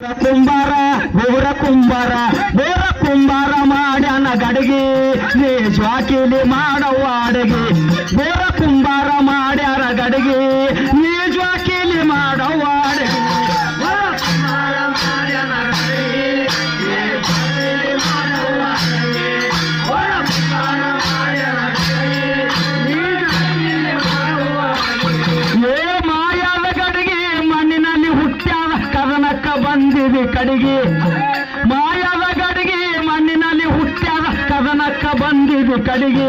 ಕುಂಬಾರ ಬೋರ ಕುಂಬಾರ ಬೋರ ಕುಂಬಾರ ಮಾಡ್ಯಾನ ಗಡಗಿ. ನೀ ಜ್ವಾಕಿಲಿ ಮಾಡವ್ವ ಅಡಗಿ. ಕಡಿಗೆ. ಮಾಯದ ಗಡಿಗೆ ಮಣ್ಣಿನಲ್ಲಿ ಹುಟ್ಟ್ಯಾದ ಕದನಕ್ಕ ಬಂದಿದೆ ಕಡಿಗೆ.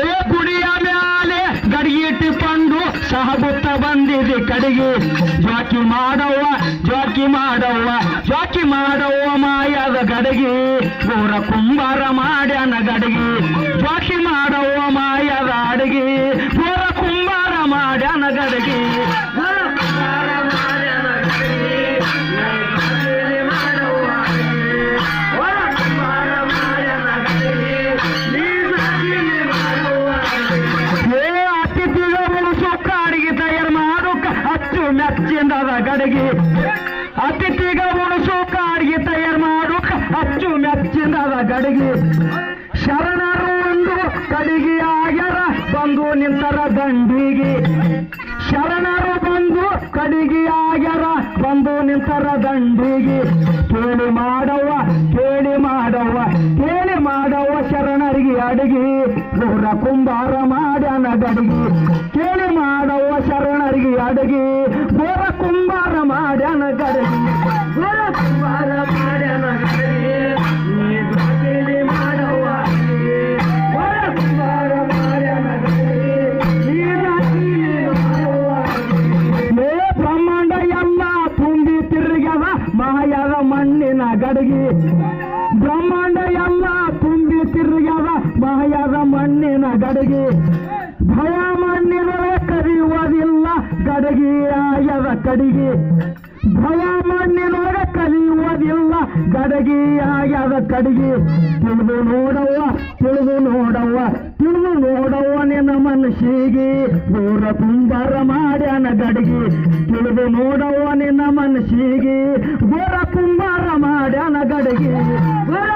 ಏ ಕುಡಿಯ ಮ್ಯಾಲೆ ಗಡಿಗೆ ಇಟ್ಟುಕೊಂಡು ಸಹಗುತ್ತ ಬಂದಿದೆ ಕಡಿಗೆ. ಜಾಕಿ ಮಾಡವ್ವ ಜಾಕಿ ಮಾಡವ್ವ ಜಾಕಿ ಮಾಡವ್ವ ಮಾಯದ ಗಡಿಗೆ. ಊರ ಕುಂಬಾರ ಮಾಡ್ಯಾನ ಗಡಿಗೆ. ಜಾಕಿ ಮಾಡವ್ವ ಅಚ್ಚು ಗಡಗಿ. ಅತಿಥಿಗ ಉಣಸು, ಕಾಡಿಗೆ ತಯಾರು ಮಾಡು. ಅಚ್ಚು ಮೆಚ್ಚಿಂದದ ಗಡಗಿ. ಶರಣರು ಒಂದು ಕಡಿಗೆ ಆಗ್ಯಾರ, ಬಂದು ನಿಂತರ ದಂಡಿಗೆ. ಶರಣರು ಬಂದು ಕಡಿಗೆ ಆಗ್ಯಾರ, ಬಂದು ನಿಂತರ ದಂಡಿಗೆ. ಕೇಳಿ ಮಾಡವ್ವ ಕೇಳಿ ಮಾಡವ್ವ ಕೇಳಿ ಮಾಡವ್ವ ಶರಣರಿಗೆ ಅಡಿಗೆ. ನೂರ ಕುಂಬಾರ ಮಾಡ್ಯಾನ ಗಡಿಗೆ. ಕೇಳಿ ಮಾಡವ್ವ ಶರಣರಿಗೆ ಅಡಿಗೆ. ಗಡಿಗೆ ಕುಂಬಾರ ಮಾಡ್ಯಾನ ಗಡಿಗೆ ನೀ ಕುಂಬಾರ ಮಾಡ್ಯಾನ ಗಡಿಗೆ, ನೀ ಮೇ ಬ್ರಹ್ಮಾಂಡ ಎಲ್ಲ ತುಂಬಿ ತಿರುಗ್ಯದ ಮಾಯದ ಮಣ್ಣಿನ ಗಡಗಿ. ಬ್ರಹ್ಮಾಂಡ ಎಲ್ಲ ತುಂಬಿ ತಿರುಗ್ಯದ ಮಾಯದ ಮಣ್ಣಿನ ಗಡಿಗೆ. ಭಯ ಮಣ್ಣಿನೊಳಗೆ ಕರೆಯುವುದಿಲ್ಲ ಗಡಗಿ ಆಯದ ಕಡಿಗೆ. ಭಯ ಮಣ್ಣಿನೊಳಗೆ ಕಲಿಯುವುದಿಲ್ಲ. ಗಡಗಿ ಅದ ಕಡಿಗೆ, ತಿಳಿದು ನೋಡವ್ವ ತಿಳಿದು ನೋಡವ್ವ ತಿಳಿದು ನೋಡವ್ವ ನಿನ್ನ ಮನಸ್ಸಿಗೆ. ಊರ ಕುಂಬಾರ ಮಾಡ್ಯಾನ ಗಡಿಗೆ, ತಿಳಿದು ನೋಡವ್ವ ನಿನ್ನ ಮನಸ್ಸಿಗೆ. ಗೋರ ಕುಂಬಾರ ಮಾಡ್ಯಾನ ಗಡಿಗೆ. ಗೋರ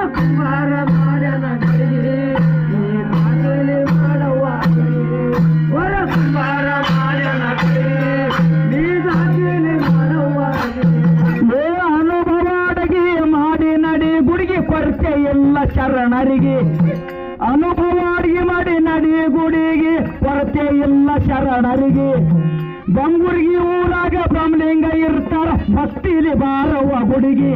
ನಡಿ ಎಲ್ಲ ಶರಣರಿಗೆ. ಅನುಭವ ಅಡಿಗೆ ಮಾಡಿ ನಡಿ ಗುಡಿಗೆ ಕೊರತೆ ಇಲ್ಲ ಶರಣರಿಗೆ. ಬಂಗುರಿಗೆ ಊರಾಗ ಬ್ರಹ್ಮಲಿಂಗ ಇರ್ತಾರ, ಭಕ್ತಿಲಿ ಬಾರವ್ವ ಗುಡಿಗೆ.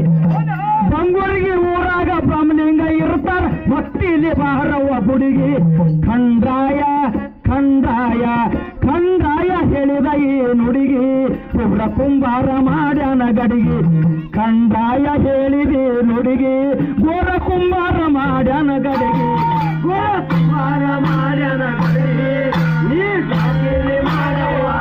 ಬಂಗುರಿಗೆ ಊರಾಗ ಬ್ರಹ್ಮಲಿಂಗ ಇರ್ತಾರ, ಭಕ್ತಿಲಿ ಬಾರವ್ವ ಗುಡಿಗೆ. ಖಂಡ್ರಾಯ ಮಾಡ್ಯಾನ ಗಡಿಗೆ. ಕಂದಾಯ ಹೇಳಿದೆ ನುಡಿಗೆ. ಗೋರ ಕುಂಬಾರ ಮಾಡ್ಯಾನ ಗಡಿಗೆ. ಗೋರ